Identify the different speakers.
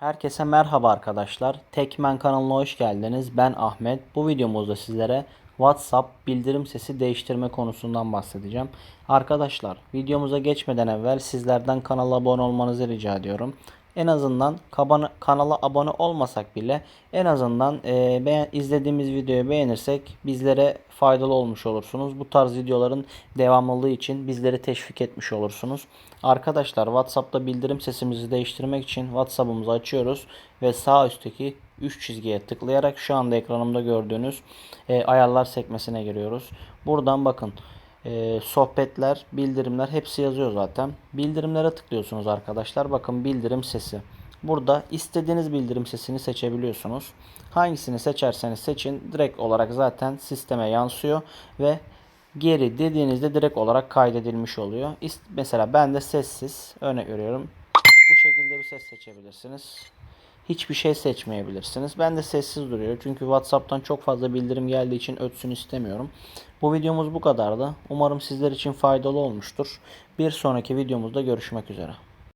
Speaker 1: Herkese merhaba arkadaşlar. Tekmen kanalına hoş geldiniz. Ben Ahmet. Bu videomuzda sizlere WhatsApp bildirim sesi değiştirme konusundan bahsedeceğim. Arkadaşlar videomuza geçmeden evvel sizlerden kanala abone olmanızı rica ediyorum. En azından kabana- kanala abone olmasak bile en azından e, beğen- izlediğimiz videoyu beğenirsek bizlere faydalı olmuş olursunuz. Bu tarz videoların devamlılığı için bizleri teşvik etmiş olursunuz. Arkadaşlar WhatsApp'ta bildirim sesimizi değiştirmek için WhatsApp'ımızı açıyoruz ve sağ üstteki 3 çizgiye tıklayarak şu anda ekranımda gördüğünüz e, ayarlar sekmesine giriyoruz. Buradan bakın e, sohbetler, bildirimler hepsi yazıyor zaten. Bildirimlere tıklıyorsunuz arkadaşlar. Bakın bildirim sesi. Burada istediğiniz bildirim sesini seçebiliyorsunuz. Hangisini seçerseniz seçin direkt olarak zaten sisteme yansıyor ve geri dediğinizde direkt olarak kaydedilmiş oluyor. Mesela ben de sessiz örnek veriyorum. Bu şekilde bir ses seçebilirsiniz. Hiçbir şey seçmeyebilirsiniz. Ben de sessiz duruyor. Çünkü WhatsApp'tan çok fazla bildirim geldiği için ötsün istemiyorum. Bu videomuz bu kadardı. Umarım sizler için faydalı olmuştur. Bir sonraki videomuzda görüşmek üzere.